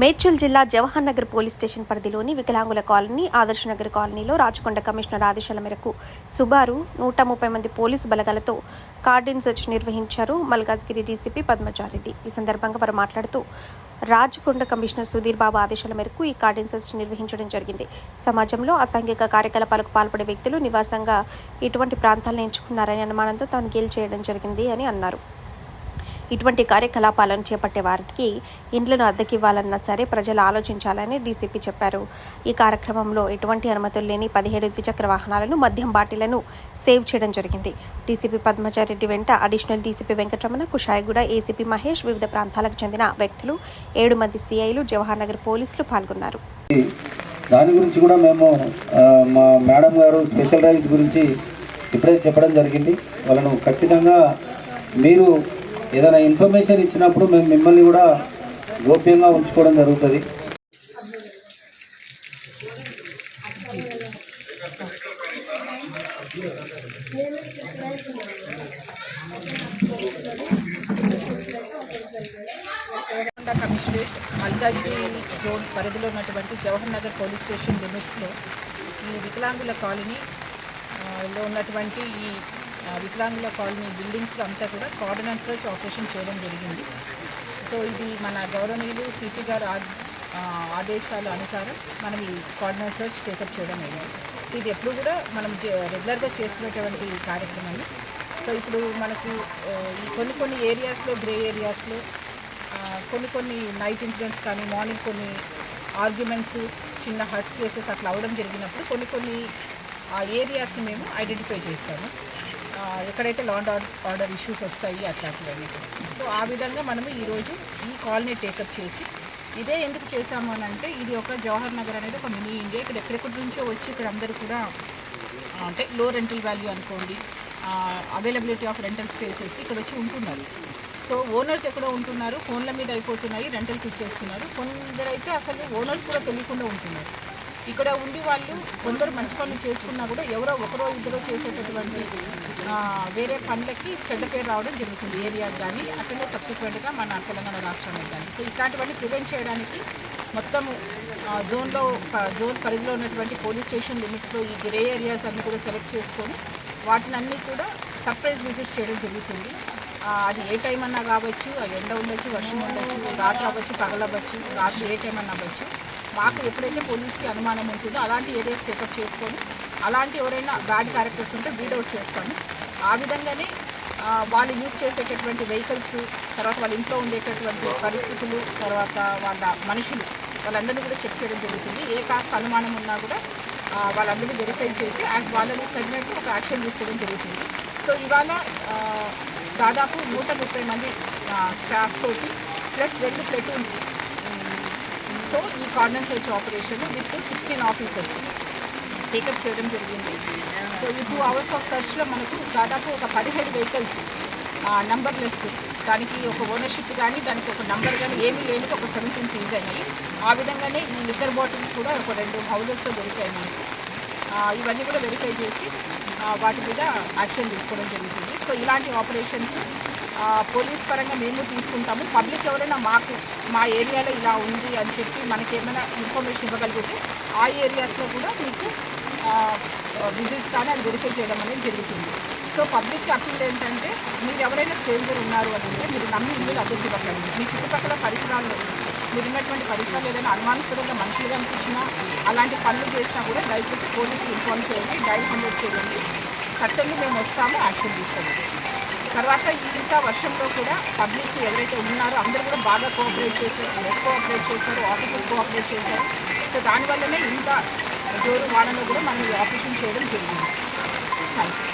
మేడ్చల్ జిల్లా Jawahar Nagar police station పరిధిలోని వికలాంగుల కాలనీ ఆదర్శ నగర్ కాలనీలో రాచకొండ కమిషనర్ ఆదేశాల మేరకు సుబారు నూట ముప్పై మంది పోలీసు బలగాలతో కార్డిన్ సెర్చ్ నిర్వహించారు మల్కాజ్గిరి డీసీపీ పద్మచారెడ్డి ఈ సందర్భంగా వారు మాట్లాడుతూ రాజకొండ కమిషనర్ సుధీర్ బాబు ఆదేశాల మేరకు ఈ కార్డిన్ సెర్చ్ నిర్వహించడం జరిగింది. సమాజంలో అసాంఘిక కార్యకలాపాలకు పాల్పడే వ్యక్తులు నివాసంగా ఇటువంటి ప్రాంతాలను ఎంచుకున్నారని అనుమానంతో తాను గేల్ చేయడం జరిగింది అని అన్నారు. ఇటువంటి కార్యకలాపాలను చేపట్టే వారికి ఇండ్లను అద్దెకివ్వాలన్నా సరే ప్రజలు ఆలోచించాలని డీసీపీ చెప్పారు. ఈ కార్యక్రమంలో ఎటువంటి అనుమతులు లేని పదిహేడు ద్విచక్ర వాహనాలను మద్యం బాటిలను సేవ్ చేయడం జరిగింది. డీసీపీ పద్మచారెడ్డి వెంట additional DCP Venkataramana Kushaiguda ACP Mahesh వివిధ ప్రాంతాలకు చెందిన వ్యక్తులు ఏడు మంది సిఐలు జవహర్ నగర్ పోలీసులు పాల్గొన్నారు. దాని గురించి కూడా మేము మా మేడం గారు స్పెషల్ రైజ్ గురించి ఇప్పుడే చెప్పడం జరిగింది. వాళ్ళను ఖచ్చితంగా మీరు ఏదైనా ఇన్ఫర్మేషన్ ఇచ్చినప్పుడు మేము మిమ్మల్ని కూడా గోప్యంగా ఉంచుకోవడం జరుగుతుంది. కమిషనరేట్ మల్కాజ్గిరి రోడ్ పరిధిలో ఉన్నటువంటి జవహర్ నగర్ పోలీస్ స్టేషన్ లిమిట్స్లో ఈ వికలాంగుల కాలనీ లో ఉన్నటువంటి ఈ వికలాంగుల కాలనీ బిల్డింగ్స్లో అంతా కూడా కార్డినెన్స్ సర్చ్ ఆపరేషన్ చేయడం జరిగింది. సో ఇది మన గౌరవనీయులు సిటీ గారు ఆ- ఆదేశాల అనుసారం మనం ఈ కార్డినెన్స్ సర్చ్ టేకప్ చేయడం అయింది. సో ఇది ఎప్పుడు కూడా మనం రెగ్యులర్గా చేసుకునేటువంటి కార్యక్రమాన్ని సో ఇప్పుడు మనకు కొన్ని కొన్ని ఏరియాస్లో గ్రే ఏరియాస్లో కొన్ని కొన్ని నైట్ ఇన్సిడెంట్స్ కానీ మార్నింగ్ కొన్ని ఆర్గ్యుమెంట్స్ చిన్న హర్ట్స్ కేసెస్ అట్లా అవ్వడం జరిగినప్పుడు కొన్ని కొన్ని ఆ ఏరియాస్ని మేము ఐడెంటిఫై చేస్తాము. ఎక్కడైతే లాండ్ ఆర్డర్ ఆర్డర్ ఇష్యూస్ వస్తాయి అట్లాంటివన్నీ సో ఆ విధంగా మనము ఈరోజు ఈ కాలనీ టేకప్ చేసి ఇదే ఎందుకు చేశాము అని అంటే ఇది ఒక జవహర్ నగర్ అనేది ఒక మినీ ఇండియా ఇక్కడ ఎక్కడెక్కడి నుంచో వచ్చి ఇక్కడ అందరూ కూడా అంటే లో రెంటల్ వాల్యూ అనుకోండి అవైలబిలిటీ ఆఫ్ రెంటల్ స్పేసెస్ ఇక్కడ వచ్చి ఉంటున్నారు. సో ఓనర్స్ ఎక్కడో ఉంటున్నారు ఫోన్ల మీద అయిపోతున్నాయి రెంటల్కి ఇచ్చేస్తున్నారు. కొందరైతే అసలు ఓనర్స్ కూడా తెలియకుండా ఉంటున్నారు. ఇక్కడ ఉండి వాళ్ళు కొందరు మంచి పనులు చేసుకున్నా కూడా ఎవరో ఒకరో ఇద్దరో చేసేటటువంటి వేరే పనులకి చెడ్డ పేరు రావడం జరుగుతుంది. ఏరియాకి కానీ అట్లనే సబ్సిక్వెంట్గా మన తెలంగాణ రాష్ట్రానికి కానీ. సో ఇట్లాంటివన్నీ ప్రివెంట్ చేయడానికి మొత్తము జోన్లో జోన్ పరిధిలో ఉన్నటువంటి పోలీస్ స్టేషన్ లిమిట్స్లో ఈ గ్రే ఏరియాస్ అన్నీ కూడా సెలెక్ట్ చేసుకొని వాటిని అన్నీ కూడా సర్ప్రైజ్ విజిట్ చేయడం జరుగుతుంది. అది ఏ టైం అన్నా కావచ్చు ఎండ ఉండొచ్చు వర్షం ఉండొచ్చు రాత్రి అవ్వచ్చు పగలవ్వచ్చు రాత్రి ఏ టైం అన్నా అవ్వచ్చు. మాకు ఎప్పుడైతే పోలీస్కి అనుమానం ఉంటుందో అలాంటి ఏరియాస్ చెకప్ చేసుకొని అలాంటి ఎవరైనా బ్యాడ్ క్యారెక్టర్స్ ఉంటే బీడౌట్ చేస్తాము. ఆ విధంగానే వాళ్ళు యూజ్ చేసేటటువంటి వెహికల్స్ తర్వాత వాళ్ళ ఇంట్లో ఉండేటటువంటి పరిస్థితులు తర్వాత వాళ్ళ మనుషులు వాళ్ళందరినీ కూడా చెక్ చేయడం జరుగుతుంది. ఏ కాస్త అనుమానం ఉన్నా కూడా వాళ్ళందరినీ వెరిఫై చేసి వాళ్ళని తగినట్టు ఒక యాక్షన్ తీసుకోవడం జరుగుతుంది. సో ఇవాళ దాదాపు నూట ముప్పై మంది స్టాఫ్ తోటి ప్లస్ రెండు ప్లెటూన్స్ తో ఈ cordon search operation with sixteen officers take up చేయడం జరిగింది. సో ఈ టూ అవర్స్ ఆఫ్ సర్చ్లో మనకు దాదాపు ఒక పదిహేడు వెహికల్స్ నంబర్లెస్ దానికి ఒక ఓనర్షిప్ కానీ దానికి ఒక నంబర్ కానీ ఏమీ లేని ఒక సెవెంటీన్ సీజ్ అయినాయి. ఆ విధంగానే ఈ లిక్కర్ బాటిల్స్ కూడా ఒక రెండు హౌజెస్లో దొరికాయి మనకు ఇవన్నీ కూడా వెరిఫై చేసి వాటి మీద యాక్షన్ తీసుకోవడం జరుగుతుంది. సో ఇలాంటి ఆపరేషన్స్ పోలీస్ పరంగా మేము తీసుకుంటాము. పబ్లిక్ ఎవరైనా మాకు మా ఏరియాలో ఇలా ఉంది అని చెప్పి మనకి ఏమైనా ఇన్ఫర్మేషన్ ఇవ్వగలిగితే ఆ ఏరియాస్లో కూడా మీకు విజిట్స్ కానీ అది వెరిఫై చేయడం అనేది జరుగుతుంది. సో పబ్లిక్ అప్పీల్ ఏంటంటే మీరు ఎవరైనా స్టేజ్లో ఉన్నారు అని అంటే మీరు నమ్మి ఇల్లు అభివృద్ధి ఇవ్వకండి. మీ చుట్టుపక్కల పరిసరాల్లో మీరు ఉన్నటువంటి పరిసరాలు ఏదైనా అనుమానాస్పదంగా మనుషులుగా అనిపించినా అలాంటి పనులు చేసినా కూడా దయచేసి పోలీసులు ఇన్ఫార్మ్ చేయండి డైల్ కండక్ట్ చేయండి. సట్టంగా మేము వస్తాము యాక్షన్ తీసుకోండి. తర్వాత ఇంత వర్షంలో కూడా పబ్లిక్ ఎవరైతే ఉన్నారో అందరూ కూడా బాగా కోఆపరేట్ చేశారు. ప్రెస్ కోఆపరేట్ చేశారు ఆఫీసర్స్ కోఆపరేట్ చేశారు. సో దానివల్లనే ఇంత జోరు వానలో కూడా మనం ఈ ఆపరేషన్ చేయడం జరిగింది. Thank you